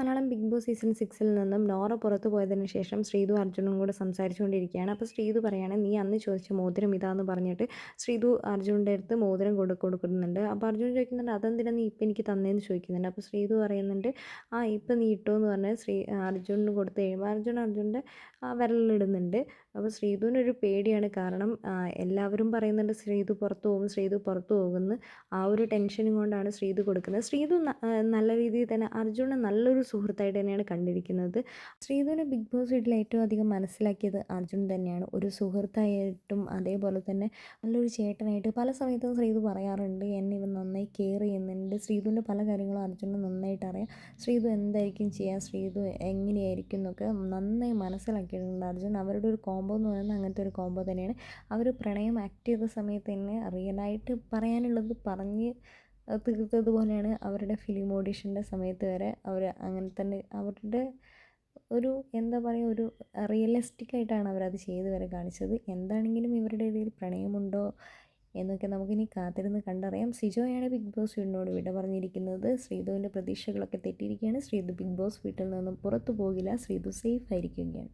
Malayalam big boss season സിക്സിൽ നിന്നും നോറ പുറത്തു പോയതിനു ശേഷം ശ്രീതു അർജുനും കൂടെ സംസാരിച്ചുകൊണ്ടിരിക്കുകയാണ്. അപ്പോൾ ശ്രീതു പറയുകയാണ് നീ അന്ന് ചോദിച്ച മോതിരം ഇതാന്ന് പറഞ്ഞിട്ട് ശ്രീതു അർജുന്റെ അടുത്ത് മോതിരം കൊടു കൊടുക്കുന്നുണ്ട്. അപ്പോൾ അർജുൻ ചോദിക്കുന്നുണ്ട് അതെന്തിനാ നീ ഇപ്പം എനിക്ക് തന്നേന്ന് ചോദിക്കുന്നുണ്ട്? അപ്പോൾ ശ്രീതു പറയുന്നുണ്ട് ആ ഇപ്പം നീ ഇട്ടോ എന്ന് പറഞ്ഞ് ശ്രീ അർജുനന് കൊടുത്ത് കഴിയുമ്പോൾ അർജുൻ അർജുന്റെ വിരലിടുന്നുണ്ട് അപ്പോൾ ശ്രീതുവിനൊരു പേടിയാണ്. കാരണം എല്ലാവരും പറയുന്നുണ്ട് ശ്രീതു പുറത്തു പോകും ശ്രീതു പുറത്തു പോകുമെന്ന് ആ ഒരു ടെൻഷനും കൊണ്ടാണ് ശ്രീതു കൊടുക്കുന്നത്. ശ്രീതു നല്ല രീതിയിൽ തന്നെ അർജുനെ നല്ലൊരു സുഹൃത്തായിട്ട് തന്നെയാണ് കണ്ടിരിക്കുന്നത്. ശ്രീധുവിനെ ബിഗ് ബോസ് വീട്ടിൽ ഏറ്റവും അധികം മനസ്സിലാക്കിയത് അർജുൻ തന്നെയാണ്. ഒരു സുഹൃത്തായിട്ടും അതേപോലെ തന്നെ നല്ലൊരു ചേട്ടനായിട്ട് പല സമയത്തും ശ്രീധു പറയാറുണ്ട് എന്നെ ഇവൻ നന്നായി കെയർ ചെയ്യുന്നുണ്ട്. ശ്രീധുവിന്റെ പല കാര്യങ്ങളും അർജുന് നന്നായിട്ട് അറിയാം. ശ്രീധു എന്തായിരിക്കും ചെയ്യുക? ശ്രീധു എങ്ങനെയായിരിക്കും എന്നൊക്കെ നന്നായി മനസ്സിലാക്കിയിട്ടുണ്ട് അർജുൻ. അവരുടെ ഒരു കോംബോ എന്ന് പറയുന്നത് അങ്ങനത്തെ ഒരു കോംബോ തന്നെയാണ്. അവർ പ്രണയം ആക്ട് ചെയ്ത സമയത്ത് തന്നെ റിയലായിട്ട് പറയാനുള്ളത് പറഞ്ഞ് തീർത്തതുപോലെയാണ് അവരുടെ ഫിലിം ഓഡീഷന്റെ സമയത്ത് വരെ അവർ അങ്ങനെ തന്നെ അവരുടെ ഒരു എന്താ പറയുക ഒരു റിയലിസ്റ്റിക് ആയിട്ടാണ് അവരത് ചെയ്ത് വരെ കാണിച്ചത്. എന്താണെങ്കിലും ഇവരുടെ ഇടയിൽ പ്രണയമുണ്ടോ എന്നൊക്കെ നമുക്കിനി കാത്തിരുന്ന് കണ്ടറിയാം. സിജോയാണ് ബിഗ് ബോസ് വീടിനോട് വിട പറഞ്ഞിരിക്കുന്നത്. ശ്രീധുവിന്റെ പ്രതീക്ഷകളൊക്കെ തെറ്റിയിരിക്കുകയാണ്. ശ്രീധു ബിഗ് ബോസ് വീട്ടിൽ നിന്നും പുറത്തു പോകില്ല. ശ്രീധു സേഫ് ആയിരിക്കുകയാണ്.